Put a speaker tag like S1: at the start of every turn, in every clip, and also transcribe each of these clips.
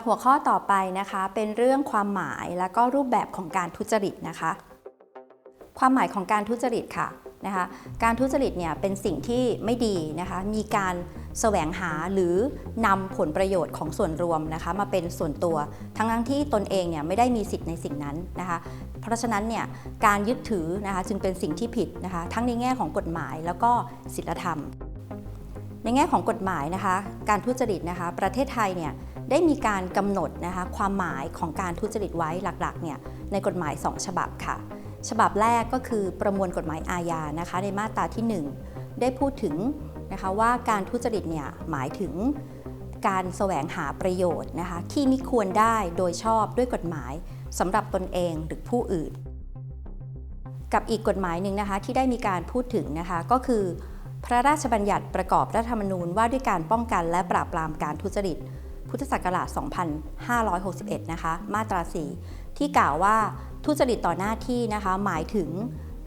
S1: สำหรับหัวข้อต่อไปนะคะ เป็นเรื่องความหมายและก็รูปแบบของการทุจริตนะคะ ความหมายของการทุจริตค่ะนะคะการทุจริตเนี่ยเป็นสิ่งที่ไม่ดีนะคะ มีการแสวงหาหรือนำผลประโยชน์ของส่วนรวมนะคะ มาเป็นส่วนตัว ทั้งทั้งที่ตนเองเนี่ยไม่ได้มีสิทธิ์ในสิ่งนั้นนะคะ เพราะฉะนั้นเนี่ยการยึดถือนะคะจึงเป็นสิ่งที่ผิดนะคะ ทั้งในแง่ของกฎหมายแล้วก็ศีลธรรม ในแง่ของกฎหมายนะคะ การทุจริตนะคะ ประเทศไทยเนี่ย ได้มีการกำหนดนะคะความหมายของการทุจริตไว้หลักๆเนี่ยในกฎหมาย 2 ฉบับค่ะ ฉบับแรกก็คือประมวลกฎหมายอาญานะคะในมาตราที่ 1 ได้พูดถึงนะคะว่าการทุจริตเนี่ยหมายถึงการแสวงหาประโยชน์นะคะที่มิควรได้โดยชอบด้วยกฎหมายสำหรับตนเองหรือผู้อื่น กับอีกกฎหมายหนึ่งนะคะที่ได้มีการพูดถึงนะคะก็คือ พระราชบัญญัติประกอบรัฐธรรมนูญว่าด้วยการป้องกันและปราบปรามการทุจริต พุทธศักราช 2561 นะคะ มาตรา 4 ที่กล่าวว่าทุจริตต่อหน้าที่นะคะ หมายถึง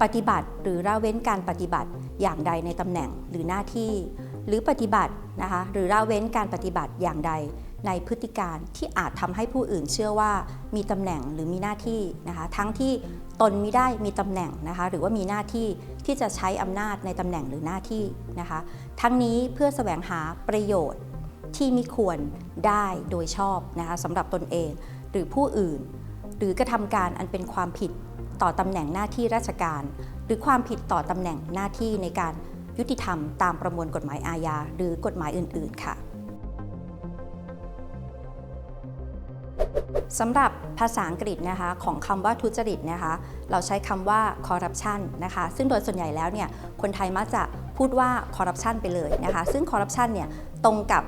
S1: ปฏิบัติหรือละเว้นการปฏิบัติอย่างใดในตำแหน่งหรือหน้าที่ หรือปฏิบัตินะคะหรือละเว้นการปฏิบัติอย่างใดในพฤติการที่อาจทำให้ผู้อื่นเชื่อว่ามีตำแหน่งหรือมีหน้าที่นะคะทั้งที่ตนมิได้มีตำแหน่งนะคะหรือว่ามีหน้าที่ที่จะใช้อำนาจในตำแหน่งหรือหน้าที่นะคะ ทั้งนี้เพื่อแสวงหาประโยชน์ ที่มิควรได้โดยชอบนะคะสำหรับตนเองหรือผู้อื่น หรือกระทำการอันเป็นความผิดต่อตำแหน่งหน้าที่ราชการ หรือความผิดต่อตำแหน่งหน้าที่ในการยุติธรรมตามประมวลกฎหมายอาญาหรือกฎหมายอื่น ๆ ค่ะสำหรับภาษาอังกฤษนะคะของคำว่าทุจริตนะคะเราใช้คำว่า corruption นะคะซึ่งโดยส่วนใหญ่แล้วเนี่ยคนไทยมักจะพูดว่า corruption ไปเลยนะคะซึ่ง corruption เนี่ย ตรงกับ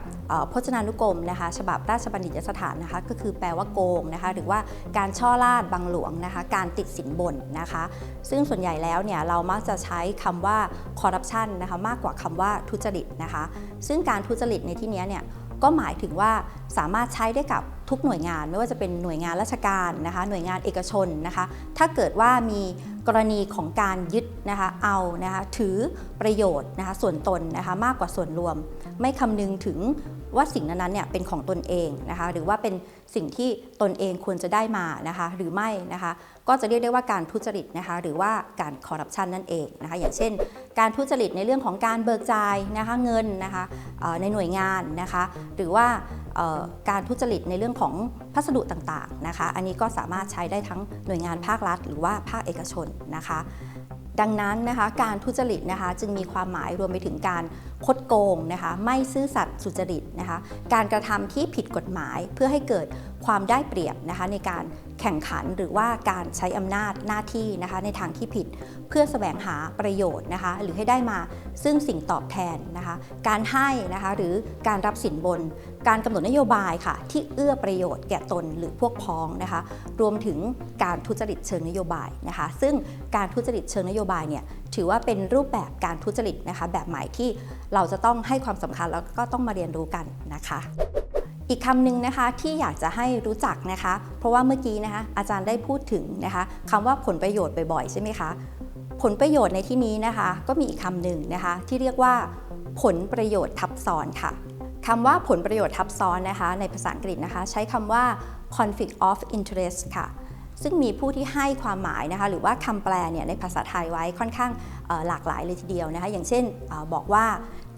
S1: พจนานุกรมนะคะฉบับราชบัณฑิตยสถานนะคะก็คือแปลว่าโกงนะคะหรือว่าการช่อราดบังหลวงนะคะการติดสินบนนะคะ ซึ่งส่วนใหญ่แล้วเนี่ยเรามักจะใช้คำว่า corruption นะคะมากกว่าคำว่าทุจริตนะคะ ซึ่งการทุจริตในที่นี้เนี่ยก็หมายถึงว่าสามารถใช้ได้กับทุกหน่วยงาน ไม่ว่าจะเป็นหน่วยงานราชการนะคะหน่วยงานเอกชนนะคะถ้าเกิดว่ามี กรณีของการยึดนะคะเอานะคะถือประโยชน์นะคะส่วนตนนะคะมากกว่าส่วนรวม ไม่คำนึงถึงว่าสิ่งนั้นๆเนี่ยเป็นของตนเองนะคะหรือว่าเป็นสิ่งที่ตนเองควรจะได้มานะคะหรือไม่นะคะก็จะเรียกได้ว่าการทุจริตนะคะหรือว่าการคอร์รัปชันนั่นเองนะคะอย่างเช่น การทุจริตในเรื่องของการเบิกจ่ายนะคะเงินนะคะในหน่วยงานนะคะหรือว่า การทุจริตในเรื่องของพัสดุต่างๆนะคะ อันนี้ก็สามารถใช้ได้ทั้งหน่วยงานภาครัฐ หรือว่าภาคเอกชนนะคะ ดังนั้นนะคะการทุจริตนะคะจึงมีความหมายรวมไปถึงการ คดโกงนะคะไม่ซื่อสัตย์สุจริตนะคะการกระทำที่ผิดกฎหมายเพื่อให้เกิดความได้เปรียบนะคะในการแข่งขันหรือว่าการใช้อำนาจหน้าที่นะคะในทางที่ผิดเพื่อแสวงหาประโยชน์นะคะหรือให้ได้มาซึ่งสิ่งตอบแทนนะคะการให้นะคะหรือการรับสินบน การกำหนดนโยบายค่ะที่เอื้อประโยชน์แก่ตนหรือพวกพ้องนะคะรวมถึงการทุจริตเชิงนโยบายนะคะซึ่งการทุจริตเชิงนโยบายเนี่ย ถือว่าเป็นรูปแบบการทุจริตนะคะแบบใหม่ที่เราจะต้องให้ความสำคัญแล้วก็ต้องมาเรียนรู้กันนะคะอีกคำหนึ่งนะคะที่อยากจะให้รู้จักนะคะ เพราะว่าเมื่อกี้นะคะอาจารย์ได้พูดถึงนะคะคำว่าผลประโยชน์บ่อยๆใช่ไหมคะผลประโยชน์ในที่นี้นะคะ ก็มีอีกคำหนึ่งนะคะ ที่เรียกว่า ผลประโยชน์ทับซ้อนค่ะคำว่าผลประโยชน์ทับซ้อนนะคะ ในภาษาอังกฤษนะคะ ใช้คำว่า conflict of interest ค่ะ ซึ่งมีผู้ที่ให้ความหมายนะคะหรือว่าคำแปลเนี่ยในภาษาไทยไว้ค่อนข้างหลากหลายเลยทีเดียวนะคะอย่างเช่นอบอกว่า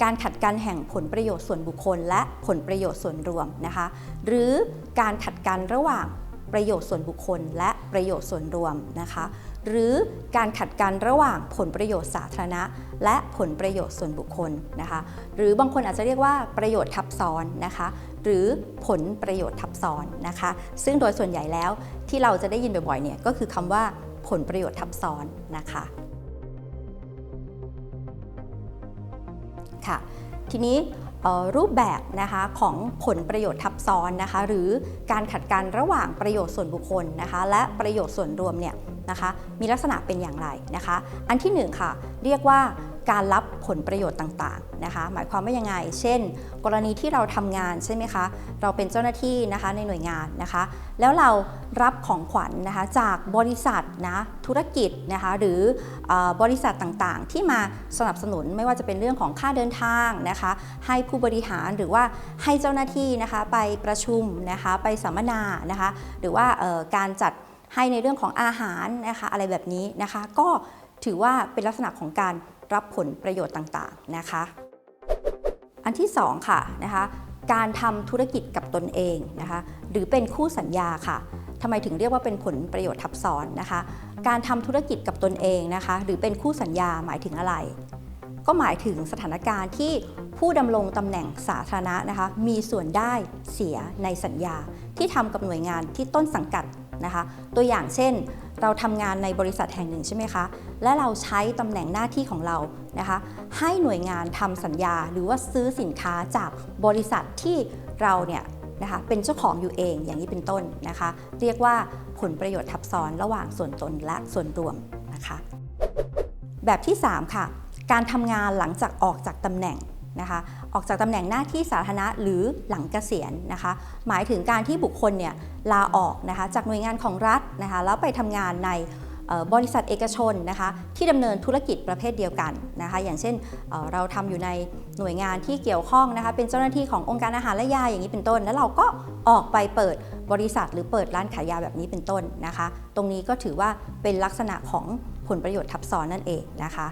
S1: การขัดกันแห่งผลประโยชน์ส่วนบุคคล และผลประโยชน์ส่วนรวมนะคะหรือการขัดกันระหว่างประโยชน์ส่วนบุคคล และประโยชน์ส่วนรวมนะคะหรือการขัดกันระหว่างผลประโยชน์สาธารณะ และผลประโยชน์ส่วนบุคคลนะคะหรือบางคนอาจจะเรียกว่าประโยชน์ทับซ้อนนะคะ หรือผลประโยชน์ทับซ้อนนะคะ ซึ่งโดยส่วนใหญ่แล้วที่เราจะได้ยินบ่อยๆเนี่ยก็คือคำว่าผลประโยชน์ทับซ้อนนะคะค่ะทีนี้รูปแบบนะคะของผลประโยชน์ทับซ้อนนะคะ หรือการขัดกันระหว่างประโยชน์ส่วนบุคคลนะคะ และประโยชน์ส่วนรวมเนี่ยนะคะ มีลักษณะเป็นอย่างไรนะคะ อันที่หนึ่งค่ะ เรียกว่า การรับผลประโยชน์ต่างๆนะคะ หมายความว่ายังไง เช่น กรณีที่เราทำงานใช่ไหมคะ เราเป็นเจ้าหน้าที่นะคะในหน่วยงานนะคะ แล้วเรารับของขวัญนะคะจากบริษัทนะธุรกิจนะคะหรืออบริษัทต่างๆ ที่มาสนับสนุนไม่ว่าจะเป็นเรื่องของค่าเดินทางนะคะ ให้ผู้บริหารหรือว่าให้เจ้าหน้าที่นะคะไปประชุมนะคะไปสัมมนานะคะ หรือว่าการจัดให้ในเรื่องของอาหารนะคะอะไรแบบนี้นะคะ ก็ถือว่าเป็นลักษณะของการ รับผลประโยชน์ต่างๆนะคะ อันที่สองค่ะนะคะการทำธุรกิจกับตนเองนะคะหรือเป็นคู่สัญญาค่ะทำไมถึงเรียกว่าเป็นผลประโยชน์ทับซ้อนนะคะ การทำธุรกิจกับตนเองนะคะ หรือเป็นคู่สัญญาหมายถึงอะไร ก็หมายถึงสถานการณ์ที่ผู้ดำรงตำแหน่งสาธารณะนะคะ มีส่วนได้เสียในสัญญาที่ทำกับหน่วยงานที่ต้นสังกัดนะคะ ตัวอย่างเช่น เราทำงานในบริษัทแห่งหนึ่งใช่ไหมคะ และเราใช้ตำแหน่งหน้าที่ของเรานะคะ ให้หน่วยงานทำสัญญาหรือว่าซื้อสินค้าจากบริษัทที่เราเนี่ยนะคะเป็นเจ้าของอยู่เองอย่างนี้เป็นต้นนะคะ เรียกว่าผลประโยชน์ทับซ้อนระหว่างส่วนตนและส่วนรวมนะคะ แบบที่ 3 ค่ะ การทำงานหลังจากออกจากตำแหน่ง นะคะออกจากตำแหน่งหน้าที่สาธารณะหรือหลังเกษียณนะคะหมายถึงการที่บุคคลเนี่ยลาออกนะคะจากหน่วยงานของรัฐนะคะแล้วไปทำงานในบริษัทเอกชนนะคะที่ดำเนินธุรกิจประเภทเดียวกันนะคะอย่างเช่นเเราทำอยู่ในหน่วยงานที่เกี่ยวข้องนะคะเป็นเจ้าหน้าที่ขององค์การอาหารและยาอย่างนี้เป็นต้น แล้วเราก็ออกไปเปิดบริษัทหรือเปิดร้านขายยาแบบนี้เป็นต้นนะคะ ตรงนี้ก็ถือว่าเป็นลักษณะของผลประโยชน์ทับซ้อนนั่นเองนะคะ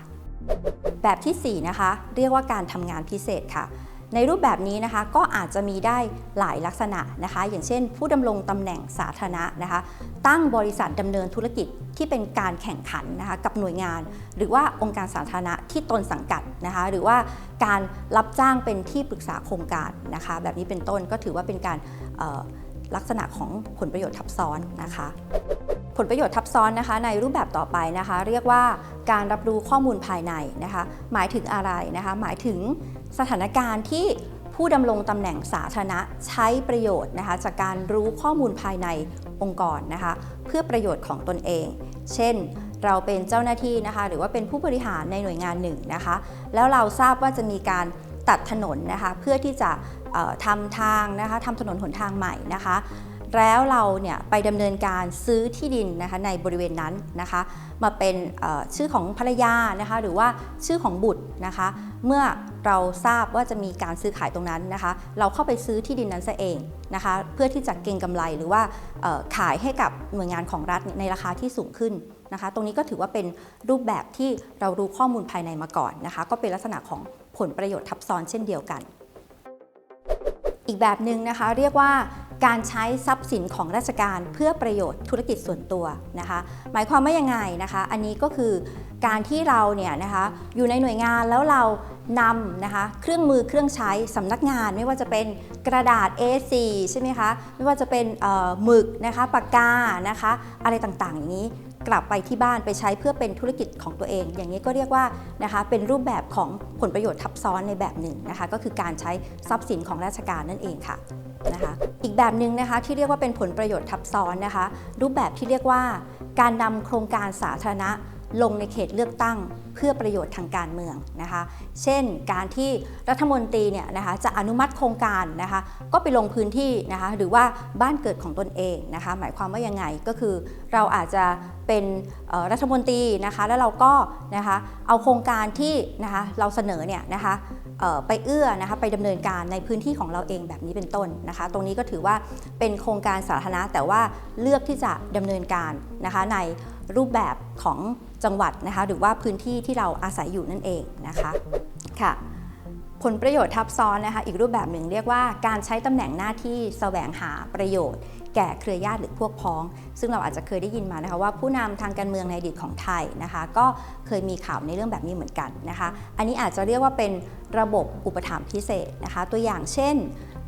S1: แบบทีสี่ 4 นะคะ เรียกว่าการทำงานพิเศษค่ะ ในรูปแบบนี้นะคะก็อาจจะมีได้หลายลักษณะนะคะ อย่างเช่น ผู้ดำรงตำแหน่งสาธารณะนะคะ ตั้งบริษัทดำเนินธุรกิจที่เป็นการแข่งขันนะคะกับหน่วยงาน หรือว่าองค์การสาธารณะที่ตนสังกัดนะคะ หรือว่าการรับจ้างเป็นที่ปรึกษาโครงการนะคะ แบบนี้เป็นต้นก็ถือว่าเป็นการ ลักษณะของผลประโยชน์ทับซ้อนนะคะ ผลประโยชน์ทับซ้อนนะคะ ในรูปแบบต่อไปนะคะ เรียกว่าการรับรู้ข้อมูลภายในนะคะ หมายถึงอะไรนะคะ หมายถึงสถานการณ์ที่ผู้ดำรงตำแหน่งสาธารณะใช้ประโยชน์นะคะ จากการรู้ข้อมูลภายในองค์กรนะคะ เพื่อประโยชน์ของตนเอง เช่นเราเป็นเจ้าหน้าที่นะคะ หรือว่าเป็นผู้บริหารในหน่วยงานหนึ่งนะคะ แล้วเราทราบว่าจะมีการตัดถนนนะคะ เพื่อที่จะ ทำทางนะคะทำถนนหนทางใหม่นะคะ แล้วเราเนี่ยไปดำเนินการซื้อที่ดินนะคะในบริเวณนั้นนะคะ มาเป็นชื่อของภรรยานะคะหรือว่าชื่อของบุตรนะคะ เมื่อเราทราบว่าจะมีการซื้อขายตรงนั้นนะคะ เราเข้าไปซื้อที่ดินนั้นซะเองนะคะ เพื่อที่จะเก็งกำไรหรือว่าขายให้กับหน่วยงานของรัฐในราคาที่สูงขึ้นนะคะ ตรงนี้ก็ถือว่าเป็นรูปแบบที่เรารู้ข้อมูลภายในมาก่อนนะคะ ก็เป็นลักษณะของผลประโยชน์ทับซ้อนเช่นเดียวกัน อีกแบบหนึ่งนะคะเรียกว่าการใช้ทรัพย์สินของราชการเพื่อประโยชน์ธุรกิจส่วนตัวนะคะ หมายความว่ายังไงนะคะ อันนี้ก็คือการที่เราเนี่ยนะคะอยู่ในหน่วยงานแล้วเรานำนะคะเครื่องมือเครื่องใช้สำนักงานไม่ว่าจะเป็นกระดาษ A4 ใช่ไหมคะ ไม่ว่าจะเป็นหมึกนะคะปากกานะคะ อะไรต่างๆอย่างนี้ กลับไปที่บ้านไปใช้เพื่อเป็นธุรกิจของตัวเอง อย่างนี้ก็เรียกว่านะคะเป็นรูปแบบของผลประโยชน์ทับซ้อนในแบบหนึ่งนะคะก็คือการใช้ทรัพย์สินของราชการนั่นเองค่ะนะคะอีกแบบหนึ่งนะคะที่เรียกว่าเป็นผลประโยชน์ทับซ้อนนะคะ รูปแบบที่เรียกว่า การนำโครงการสาธารณะ ลงในเขตเลือกตั้งเพื่อประโยชน์ทางการเมืองนะคะ เช่นการที่รัฐมนตรีเนี่ยนะคะจะอนุมัติโครงการนะคะก็ไปลงพื้นที่นะคะหรือว่าบ้านเกิดของตนเองนะคะหมายความว่ายังไงก็คือ เราอาจจะเป็นรัฐมนตรีนะคะแล้วเราก็นะคะเอาโครงการที่นะคะเราเสนอเนี่ยนะคะไปเอื้อนะคะไปดำเนินการในพื้นที่ของเราเองแบบนี้เป็นต้นนะคะ ตรงนี้ก็ถือว่าเป็นโครงการสาธารณะแต่ว่าเลือกที่จะดำเนินการนะคะในรูปแบบของ จังหวัดนะคะหรือว่าพื้นที่ที่เราอาศัยอยู่นั่นเองนะคะค่ะผลประโยชน์ทับซ้อนนะคะอีกรูปแบบหนึ่งเรียกว่าการใช้ตำแหน่งหน้าที่แสวงหาประโยชน์ แก่เครือญาติหรือพวกพ้อง ซึ่งเราอาจจะเคยได้ยินมานะคะว่าผู้นำทางการเมืองในอดีตของไทยนะคะ ก็เคยมีข่าวในเรื่องแบบนี้เหมือนกันนะคะ อันนี้อาจจะเรียกว่าเป็นระบบอุปถัมภ์พิเศษนะคะ ตัวอย่างเช่น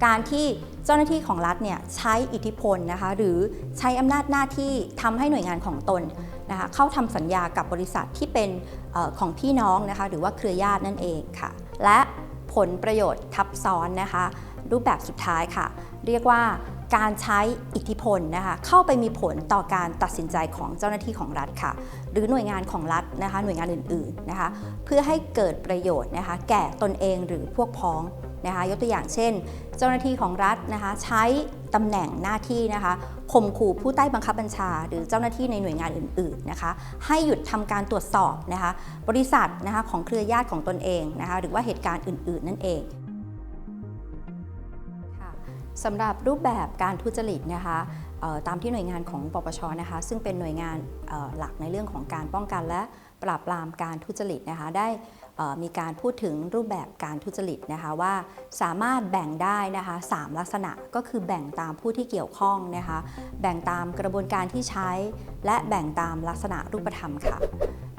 S1: การที่เจ้าหน้าที่ของรัฐเนี่ยใช้อิทธิพลนะคะหรือใช้อำนาจหน้าที่ทำให้หน่วยงานของตน นะคะเข้าทำสัญญากับบริษัทที่เป็นออของพี่น้องนะคะหรือว่าเครือญาตินั่นเองค่ะ และผลประโยชน์ทับซ้อนนะคะ รูปแบบสุดท้ายค่ะ เรียกว่าการใช้อิทธิพลนะคะเข้าไปมีผลต่อการตัดสินใจของเจ้าหน้าที่ของรัฐค่ะ หรือหน่วยงานของรัฐนะคะหน่วยงานอื่นๆนะคะเพื่อให้เกิดประโยชน์นะคะแก่ตนเองหรือพวกพ้องนะคะยกตัวอย่างเช่น เจ้าหน้าที่ของรัฐนะคะใช้ ตำแหน่งหน้าที่นะคะข่มขู่ผู้ใต้บังคับบัญชา หรือเจ้าหน้าที่ในหน่วยงานอื่นๆนะคะ ให้หยุดทำการตรวจสอบนะคะบริษัทนะคะของเครือญาติของตนเองนะคะหรือว่าเหตุการณ์อื่น ๆ นั่นเองสำหรับรูปแบบการทุจริตนะคะตามที่หน่วยงานของปปชนะคะซึ่งเป็นหน่วยงานหลักในเรื่องของการป้องกันและปราบปรามการทุจริตนะคะได้ มีการพูดถึงรูปแบบการทุจริตนะคะว่าสามารถแบ่งได้นะคะสามลักษณะก็คือแบ่งตามผู้ที่เกี่ยวข้องนะคะแบ่งตามกระบวนการที่ใช้ และแบ่งตามลักษณะรูปธรรมค่ะ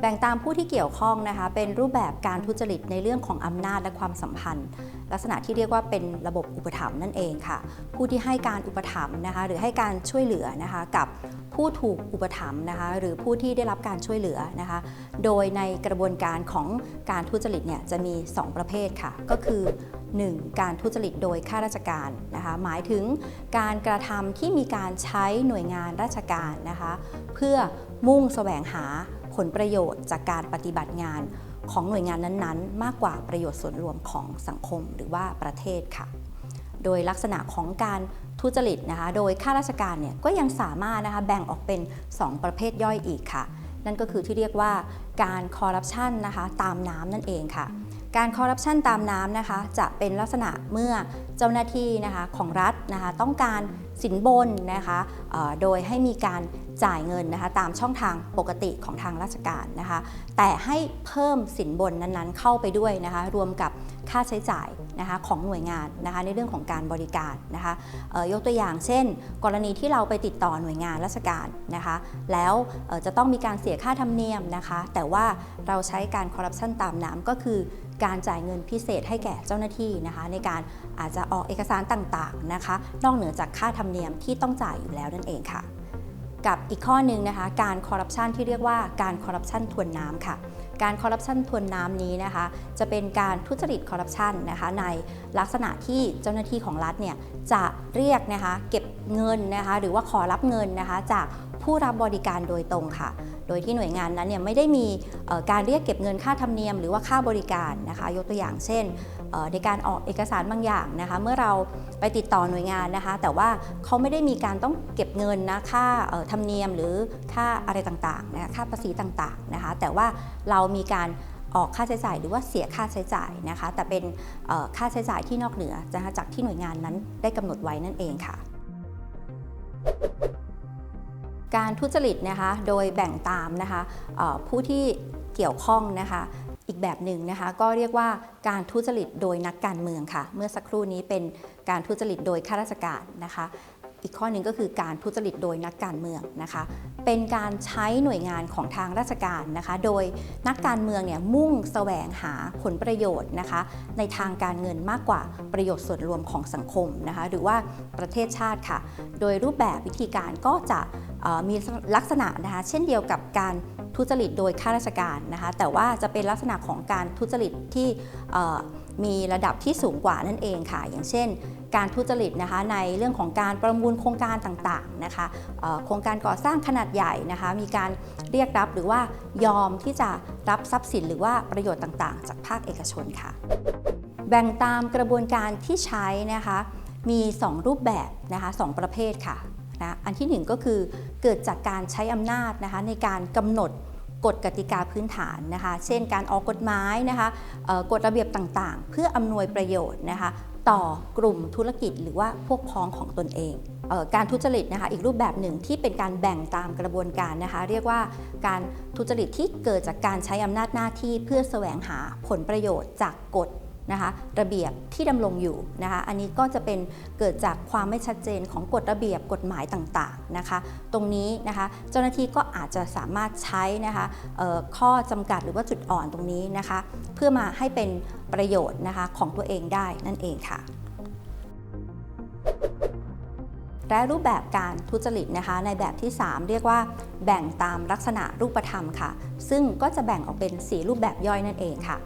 S1: แบ่งตามผู้ที่เกี่ยวข้องนะคะ เป็นรูปแบบการทุจริตในเรื่องของอำนาจและความสัมพันธ์ ลักษณะที่เรียกว่าเป็นระบบอุปถัมภ์นั่นเองค่ะ ผู้ที่ให้การอุปถัมภ์นะคะ หรือให้การช่วยเหลือนะคะกับผู้ถูกอุปถัมภ์นะคะ หรือผู้ที่ได้รับการช่วยเหลือนะคะ โดยในกระบวนการของการทุจริตเนี่ยจะมี 2 ประเภทค่ะ ก็คือ 1. การทุจริตโดยข้าราชการนะคะ หมายถึงการกระทำที่มีการใช้หน่วยงานราชการนะคะ เพื่อมุ่งแสวงหา ผลประโยชน์จากการปฏิบัติงานของหน่วยงานนั้นๆ มากกว่าประโยชน์ส่วนรวมของสังคมหรือว่าประเทศค่ะ โดยลักษณะของการทุจริตนะคะ โดยข้าราชการเนี่ยก็ยังสามารถนะคะแบ่งออกเป็น 2 ประเภทย่อยอีกค่ะ นั่นก็คือที่เรียกว่าการคอร์รัปชันนะคะตามน้ำนั่นเองค่ะ การคอร์รัปชันตามน้ำนะคะจะเป็นลักษณะเมื่อเจ้าหน้าที่นะคะของรัฐนะคะต้องการสินบนนะคะโดยให้มีการ จ่ายเงินนะคะตามช่องทางปกติของทางราชการนะคะ แต่ให้เพิ่มสินบนนั้นๆ เข้าไปด้วยนะคะรวมกับค่าใช้จ่ายนะคะของหน่วยงานนะคะในเรื่องของการบริการนะคะยกตัวอย่างเช่น กรณีที่เราไปติดต่อหน่วยงานราชการนะคะแล้วจะต้องมีการเสียค่าธรรมเนียมนะคะแต่ว่าเราใช้การคอร์รัปชันตามน้ำก็คือการจ่ายเงินพิเศษให้แก่เจ้าหน้าที่นะคะ ในการอาจจะออกเอกสารต่างๆนะคะ นอกเหนือจากค่าธรรมเนียมที่ต้องจ่ายอยู่แล้วนั่นเองค่ะ กับอีกข้อหนึ่งนะคะ การคอร์รัปชันที่เรียกว่าการคอร์รัปชันทวนน้ำค่ะ การคอร์รัปชันทวนน้ำนี้นะคะ จะเป็นการทุจริตคอร์รัปชันนะคะในลักษณะที่เจ้าหน้าที่ของรัฐเนี่ยจะเรียกนะคะเก็บเงินนะคะหรือว่าขอรับเงินนะคะจากผู้รับบริการโดยตรงค่ะ โดยที่หน่วยงานนั้นเนี่ยไม่ได้มีการเรียกเก็บเงินค่าธรรมเนียมหรือว่าค่าบริการนะคะ ยกตัวอย่างเช่น ในการออกเอกสารบางอย่างนะคะ เมื่อเราไปติดต่อหน่วยงานนะคะ แต่ว่าเขาไม่ได้มีการต้องเก็บเงินนะค่าธรรมเนียมหรือค่าอะไรต่างๆนะค่าภาษีต่างๆนะคะ แต่ว่าเรามีการออกค่าใช้จ่ายหรือว่าเสียค่าใช้จ่ายนะคะ แต่เป็นค่าใช้จ่ายที่นอกเหนือจากที่หน่วยงานนั้นได้กำหนดไว้นั่นเองค่ะการทุจริตนะคะ โดยแบ่งตามนะคะผู้ที่เกี่ยวข้องนะคะ อีกแบบหนึ่งนะคะ ก็เรียกว่าการทุจริตโดยนักการเมืองค่ะ เมื่อสักครู่นี้เป็นการทุจริตโดยข้าราชการนะคะ อีกข้อหนึ่งก็คือการทุจริตโดยนักการเมืองนะคะ เป็นการใช้หน่วยงานของทางราชการนะคะ โดยนักการเมืองเนี่ยมุ่งแสวงหาผลประโยชน์นะคะ ในทางการเงินมากกว่าประโยชน์ส่วนรวมของสังคมนะคะ หรือว่าประเทศชาติค่ะ โดยรูปแบบวิธีการก็จะมีลักษณะนะคะ เช่นเดียวกับการ ทุจริตโดยข้าราชการนะคะแต่ว่าจะเป็นลักษณะของการทุจริตที่มีระดับที่สูงกว่านั่นเองค่ะ อย่างเช่น การทุจริตนะคะในเรื่องของการประมูลโครงการต่างๆนะคะโครงการก่อสร้างขนาดใหญ่นะคะมีการเรียกรับหรือว่ายอมที่จะรับทรัพย์สินหรือว่าประโยชน์ต่างๆ จากภาคเอกชนค่ะ แบ่งตามกระบวนการที่ใช้นะคะมี 2 รูปแบบนะคะสองประเภทค่ะ นะอันที่ 1 ก็คือเกิดจากการใช้อำนาจนะคะในการกำหนดกฎกติกาพื้นฐานนะคะ เช่นการออกกฎหมายนะคะกฎระเบียบต่างๆ เพื่ออำนวยประโยชน์นะคะต่อกลุ่มธุรกิจหรือว่าพวกพ้องของตนเองออการทุจริตนะคะอีกรูปแบบหนึ่งที่เป็นการแบ่งตามกระบวนการนะคะเรียกว่าการทุจริตที่เกิดจากการใช้อำนาจหน้าที่เพื่อแสวงหาผลประโยชน์จากกฎ นะคะระเบียบที่ดำรงอยู่นะคะอันนี้ก็จะเป็นเกิดจากความไม่ชัดเจนของกฎระเบียบกฎหมายต่างๆนะคะ ตรงนี้นะคะเจ้าหน้าที่ก็อาจจะสามารถใช้นะคะข้อจำกัดหรือว่าจุดอ่อนตรงนี้นะคะ เพื่อมาให้เป็นประโยชน์นะคะของตัวเองได้นั่นเองค่ะและรูปแบบการทุจริตนะคะ ในแบบที่ 3 เรียกว่าแบ่งตามลักษณะรูปธรรมค่ะ ซึ่งก็จะแบ่งออกเป็น 4 รูปแบบย่อยนั่นเองค่ะ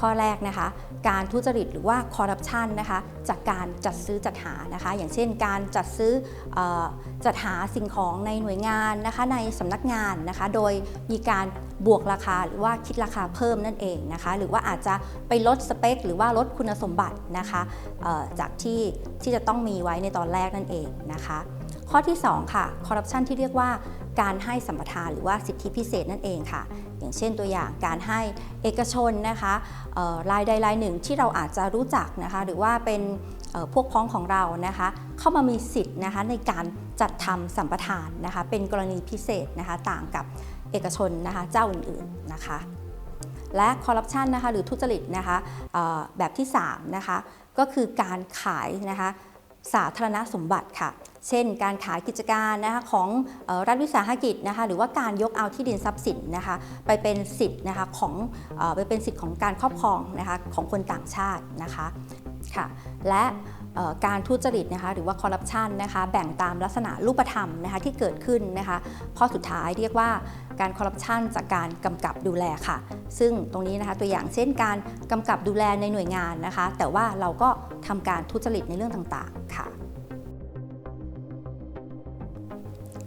S1: ข้อแรกนะคะ การทุจริตหรือว่าคอร์รัปชันนะคะจากการจัดซื้อจัดหานะคะ อย่างเช่น การจัดซื้ออจัดหาสิ่งของในหน่วยงานนะคะในสำนักงานนะคะ โดยมีการบวกราคาหรือว่าคิดราคาเพิ่มนั่นเองนะคะ หรือว่าอาจจะไปลดสเปค หรือว่าลดคุณสมบัตินะคะจากที่ที่จะต้องมีไว้ในตอนแรกนั่นเองนะคะข้อที่ 2 ค่ะคอร์รัปชันที่เรียกว่าการให้สัมปทานหรือว่าสิทธิพิเศษนั่นเองค่ะ อย่างเช่นตัวอย่างการให้เอกชนนะคะรายใดรายหนึ่งที่เราอาจจะรู้จักนะคะหรือว่าเป็นพวกพ้องของเรานะคะ เข้ามามีสิทธิ์นะคะในการจัดทำสัมปทานนะคะ เป็นกรณีพิเศษนะคะต่างกับเอกชนนะคะเจ้าอื่นๆนะคะ และคอร์รัปชันนะคะหรือทุจริตนะคะแบบที่3นะคะก็คือการขายนะคะสาธารณสมบัติค่ะ เช่น การขายกิจการนะคะของรัฐวิสาหกิจนะคะหรือว่าการยกเอาที่ดินทรัพย์สินนะคะไปเป็นสิทธิ์นะคะของไปเป็นสิทธิ์ของการครอบครองนะคะของคนต่างชาตินะคะค่ะและการทุจริตนะคะหรือว่าคอร์รัปชันนะคะแบ่งตามลักษณะรูปธรรมนะคะที่เกิดขึ้นนะคะข้อสุดท้ายเรียกว่าการคอร์รัปชันจากการกำกับดูแลค่ะ ซึ่งตรงนี้นะคะตัวอย่างเช่นการกำกับดูแลในหน่วยงานนะคะ แต่ว่าเราก็ทำการทุจริตในเรื่องต่างๆค่ะ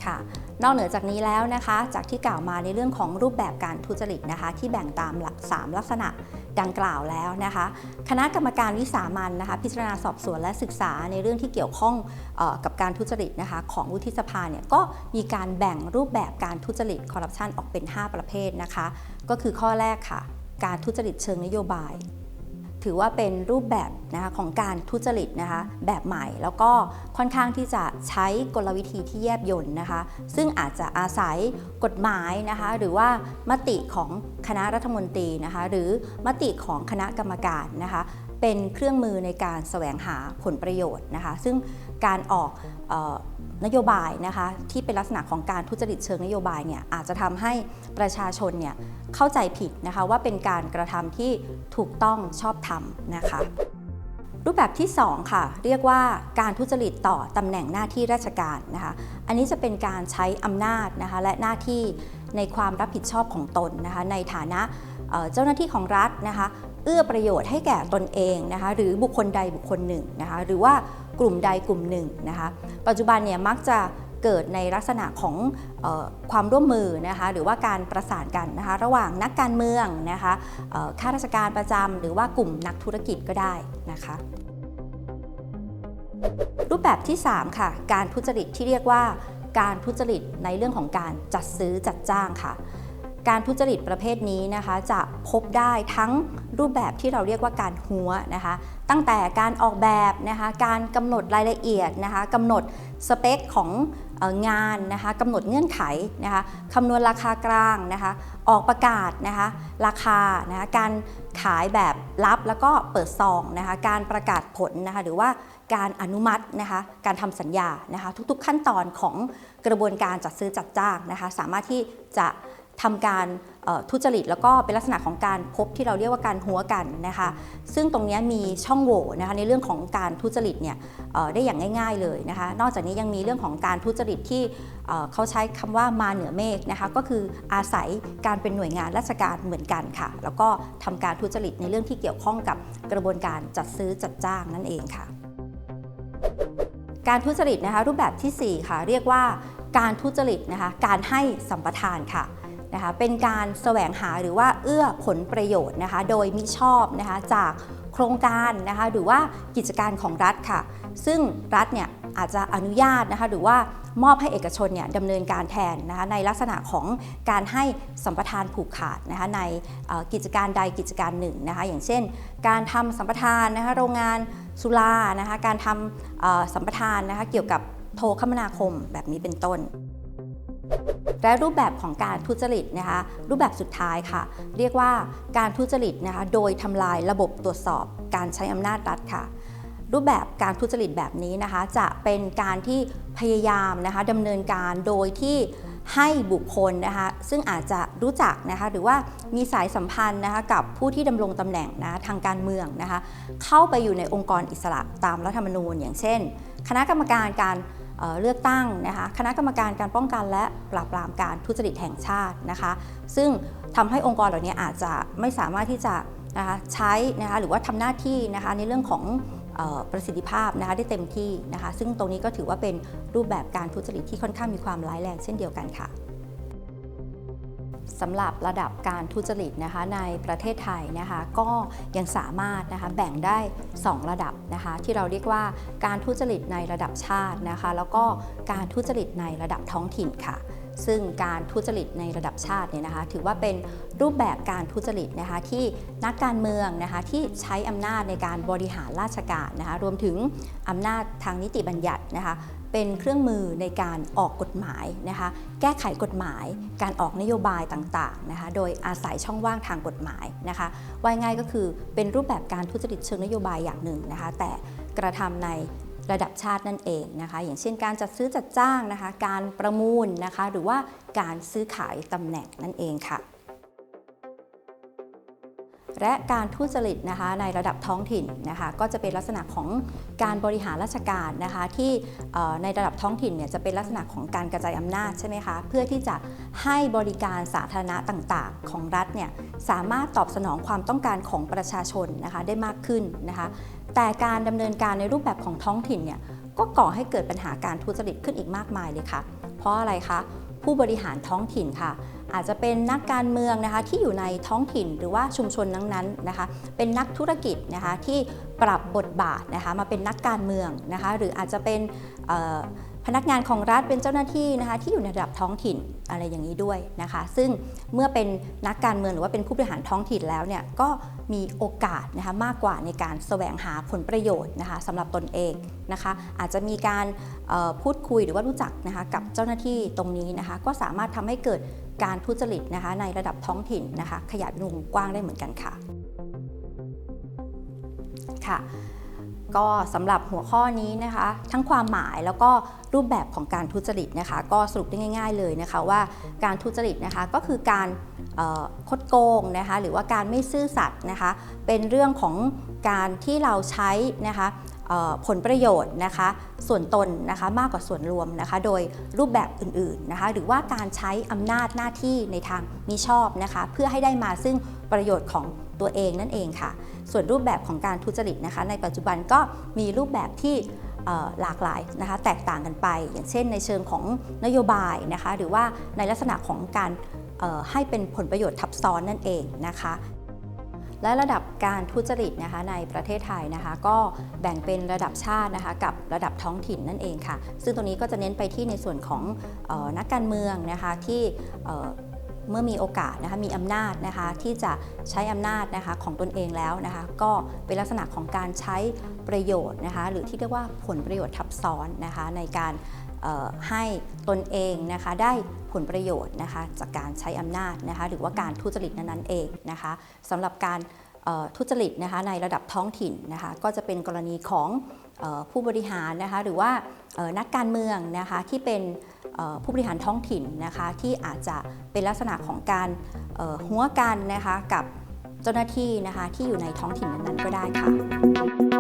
S1: ค่ะ นอกเหนือจากนี้แล้วนะคะ จากที่กล่าวมาในเรื่องของรูปแบบการทุจริตนะคะ ที่แบ่งตามหลัก 3 ลักษณะดังกล่าวแล้วนะคะ คณะกรรมการวิสามันนะคะ พิจารณาสอบสวนและศึกษาในเรื่องที่เกี่ยวข้องออกับการทุจริตนะคะ ของวุฒิสภาเนี่ยก็มีการแบ่งรูปแบบการทุจริตคอร์รัปชันออกเป็น 5 ประเภทนะคะ ก็คือข้อแรกค่ะ การทุจริตเชิงนโยบาย ถือว่าเป็นรูปแบบนะคะของการทุจริตนะคะแบบใหม่ แล้วก็ค่อนข้างที่จะใช้กลวิธีที่แยบยลนะคะ ซึ่งอาจจะอาศัยกฎหมายนะคะหรือว่ามติของคณะรัฐมนตรีนะคะหรือมติของคณะกรรมการนะคะเป็นเครื่องมือในการแสวงหาผลประโยชน์นะคะ ซึ่งการออกออ นโยบายนะคะที่เป็นลักษณะของการทุจริตเชิงนโยบายเนี่ยอาจจะทำให้ประชาชนเนี่ยเข้าใจผิดนะคะว่าเป็นการกระทำที่ถูกต้องชอบธรรมนะคะรูปแบบที่ 2 ค่ะ เรียกว่าการทุจริตต่อตำแหน่งหน้าที่ราชการนะคะอันนี้จะเป็นการใช้อำนาจนะคะและหน้าที่ในความรับผิดชอบของตนนะคะในฐานะเจ้าหน้าที่ของรัฐนะคะเอื้อประโยชน์ให้แก่ตนเองนะคะหรือบุคคลใดบุคคลหนึ่งนะคะหรือว่า กลุ่มใดกลุ่มหนึ่งนะคะปัจจุบันเนี่ยมักจะเกิดในลักษณะของออความร่วมมือนะคะหรือว่าการประสานกันนะคะระหว่างนักการเมืองนะคะข้าราชการประจำหรือว่ากลุ่มนักธุรกิจก็ได้นะคะรูปแบบที่ 3 ค่ะ การทุจริตที่เรียกว่าการทุจริตในเรื่องของการจัดซื้อจัดจ้างค่ะ การทุจริตประเภทนี้นะคะจะพบได้ทั้งรูปแบบที่เราเรียกว่าการหัวนะคะตั้งแต่การออกแบบนะคะการกำหนดรายละเอียดนะคะกำหนดสเปคของงานนะคะกำหนดเงื่อนไขนะคะคำนวณราคากลางนะคะออกประกาศนะคะราคานะคะการขายแบบลับแล้วก็เปิดซองนะคะการประกาศผลนะคะหรือว่าการอนุมัตินะคะการทำสัญญานะคะทุกๆขั้นตอนของกระบวนการจัดซื้อจัดจ้างนะคะสามารถที่จะ ทำการทุจริตแล้วก็เป็นลักษณะของการพบที่เราเรียกว่าการหัวกันนะคะซึ่งตรงนี้มีช่องโหว่นะคะในเรื่องของการทุจริตเนี่ยได้อย่างง่าย ๆเลยนะคะนอกจากนี้ยังมีเรื่องของการทุจริตที่เขาใช้คำว่ามาเหนือเมฆนะคะก็คืออาศัยการเป็นหน่วยงานราชการเหมือนกันค่ะ แล้วก็ทำการทุจริตในเรื่องที่เกี่ยวข้องกับกระบวนการจัดซื้อจัดจ้างนั่นเองค่ะ การทุจริตนะคะรูปแบบทีสี่4 ค่ะ เรียกว่าการทุจริตนะคะการให้สัมปทานค่ะ นะคะเป็นการแสวงหาหรือว่าเอื้อผลประโยชน์นะคะโดยมิชอบนะคะจากโครงการนะคะหรือว่ากิจการของรัฐค่ะ ซึ่งรัฐเนี่ยอาจจะอนุญาตนะคะหรือว่ามอบให้เอกชนเนี่ยดำเนินการแทนนะคะในลักษณะของการให้สัมปทานผูกขาดนะคะในกิจการใดกิจการหนึ่งนะคะอย่างเช่น การทำสัมปทานนะคะโรงงานสุรานะคะการทำสัมปทานนะคะเกี่ยวกับโทรคมนาคมแบบนี้เป็นต้น และรูปแบบของการทุจริตนะคะรูปแบบสุดท้ายค่ะ เรียกว่าการทุจริตนะคะโดยทำลายระบบตรวจสอบการใช้อำนาจรัฐค่ะ รูปแบบการทุจริตแบบนี้นะคะ จะเป็นการที่พยายามนะคะดำเนินการโดยที่ให้บุคคลนะคะซึ่งอาจจะรู้จักนะคะหรือว่ามีสายสัมพันธ์นะคะกับผู้ที่ดำรงตำแหน่งนะทางการเมืองนะคะเข้าไปอยู่ในองค์กรอิสระตามรัฐธรรมนูญ อย่างเช่น คณะกรรมการการ เลือกตั้งนะคะคณะกรรมการการป้องกันและปราบปรามการทุจริตแห่งชาตินะคะ ซึ่งทำให้องค์กรเหล่านี้อาจจะไม่สามารถที่จะนะคะใช้นะคะหรือว่าทำหน้าที่นะคะในเรื่องของออประสิทธิภาพนะคะได้เต็มที่นะคะ ซึ่งตรงนี้ก็ถือว่าเป็นรูปแบบการทุจริตที่ค่อนข้างมีความร้ายแรงเช่นเดียวกันค่ะ สำหรับระดับการทุจริตนะคะในประเทศไทยนะคะก็ยังสามารถนะคะแบ่งได้ 2 ระดับนะคะที่เราเรียกว่าการทุจริตในระดับชาตินะคะแล้วก็การทุจริตในระดับท้องถิ่นค่ะ ซึ่งการทุจริตในระดับชาติเนี่ยนะคะถือว่าเป็นรูปแบบการทุจริตนะคะที่นักการเมืองนะคะที่ใช้อำนาจในการบริหารราชการนะคะรวมถึงอำนาจทางนิติบัญญัตินะคะ เป็นเครื่องมือในการออกกฎหมายนะคะ แก้ไขกฎหมาย การออกนโยบายต่างๆนะคะ โดยอาศัยช่องว่างทางกฎหมายนะคะว่าง่ายก็คือเป็นรูปแบบการทุจริตเชิงนโยบายอย่างหนึ่งนะคะ แต่กระทำในระดับชาตินั่นเองนะคะ อย่างเช่นการจัดซื้อจัดจ้างนะคะ การประมูลนะคะ หรือว่าการซื้อขายตำแหน่งนั่นเองค่ะ และการทุจริตนะคะในระดับท้องถิ่นนะคะก็จะเป็นลักษณะของการบริหารราชการนะคะที่ในระดับท้องถิ่นเนี่ยจะเป็นลักษณะของการกระจายอำนาจใช่ไหมคะเพื่อที่จะให้บริการสาธารณะต่างๆ ของรัฐเนี่ยสามารถตอบสนองความต้องการของประชาชนนะคะได้มากขึ้นนะคะแต่การดำเนินการในรูปแบบของท้องถิ่นเนี่ยก็ก่อให้เกิดปัญหาการทุจริตขึ้นอีกมากมายเลยค่ะ เพราะอะไรคะผู้บริหารท้องถิ่นค่ะ อาจจะเป็นนักการเมืองนะคะที่อยู่ในท้องถิ่นหรือว่าชุมชนนั้นๆนะคะ เป็นนักธุรกิจนะคะที่ปรับบทบาทนะคะมาเป็นนักการเมืองนะคะหรืออาจจะเป็น พนักงานของรัฐเป็นเจ้าหน้าที่นะคะที่อยู่ในระดับท้องถิ่นอะไรอย่างนี้ด้วยนะคะ ซึ่งเมื่อเป็นนักการเมืองหรือว่าเป็นผู้บริหารท้องถิ่นแล้วเนี่ยก็มีโอกาสนะคะมากกว่าในการแสวงหาผลประโยชน์นะคะสำหรับตนเองนะคะ อาจจะมีการพูดคุยหรือว่ารู้จักนะคะกับเจ้าหน้าที่ตรงนี้นะคะก็สามารถทำให้เกิดการทุจริตนะคะในระดับท้องถิ่นนะคะขยายเป็นวงกว้างได้เหมือนกันค่ะค่ะ ก็สำหรับหัวข้อนี้นะคะ ทั้งความหมายแล้วก็รูปแบบของการทุจริตนะคะ ก็สรุปได้ง่าย ๆ เลยนะคะว่าการทุจริตนะคะก็คือการคดโกงนะคะหรือว่าการไม่ซื่อสัตย์นะคะ เป็นเรื่องของการที่เราใช้นะคะ ผลประโยชน์นะคะ ส่วนตนนะคะมากกว่าส่วนรวมนะคะ โดยรูปแบบอื่นๆนะคะหรือว่าการใช้อำนาจหน้าที่ในทางมิชอบนะคะ เพื่อให้ได้มาซึ่งประโยชน์ของตัวเองนั่นเองค่ะ ส่วนรูปแบบของการทุจริตนะคะ ในปัจจุบันก็มีรูปแบบที่หลากหลายนะคะแตกต่างกันไป อย่างเช่น ในเชิงของนโยบายนะคะ หรือว่าในลักษณะของการให้เป็นผลประโยชน์ทับซ้อนนั่นเองนะคะ และระดับการทุจริตนะคะในประเทศไทยนะคะ ก็แบ่งเป็นระดับชาตินะคะกับระดับท้องถิ่นนั่นเองค่ะ ซึ่งตรงนี้ก็จะเน้นไปที่ในส่วนของออนักการเมืองนะคะที่เมื่อมีโอกาสนะคะมีอำนาจนะคะที่จะใช้อำนาจนะคะของตนเองแล้วนะคะก็เป็นลักษณะของการใช้ประโยชน์นะคะหรือที่เรียกว่าผลประโยชน์ทับซ้อนนะคะในการ ให้ตนเองนะคะได้ผลประโยชน์นะคะจากการใช้อำนาจนะคะหรือว่าการทุจริตนั้นๆเองนะคะสำหรับการทุจริตนะคะในระดับท้องถิ่นนะคะก็จะเป็นกรณีของออผู้บริหารนะคะหรือว่านักการเมืองนะคะที่เป็นผู้บริหารท้องถิ่นนะคะที่อาจจะเป็นลักษณะของการหัวกันนะคะกับเจ้าหน้าที่นะคะที่อยู่ในท้องถิ่นนั้นๆก็ได้ค่ะ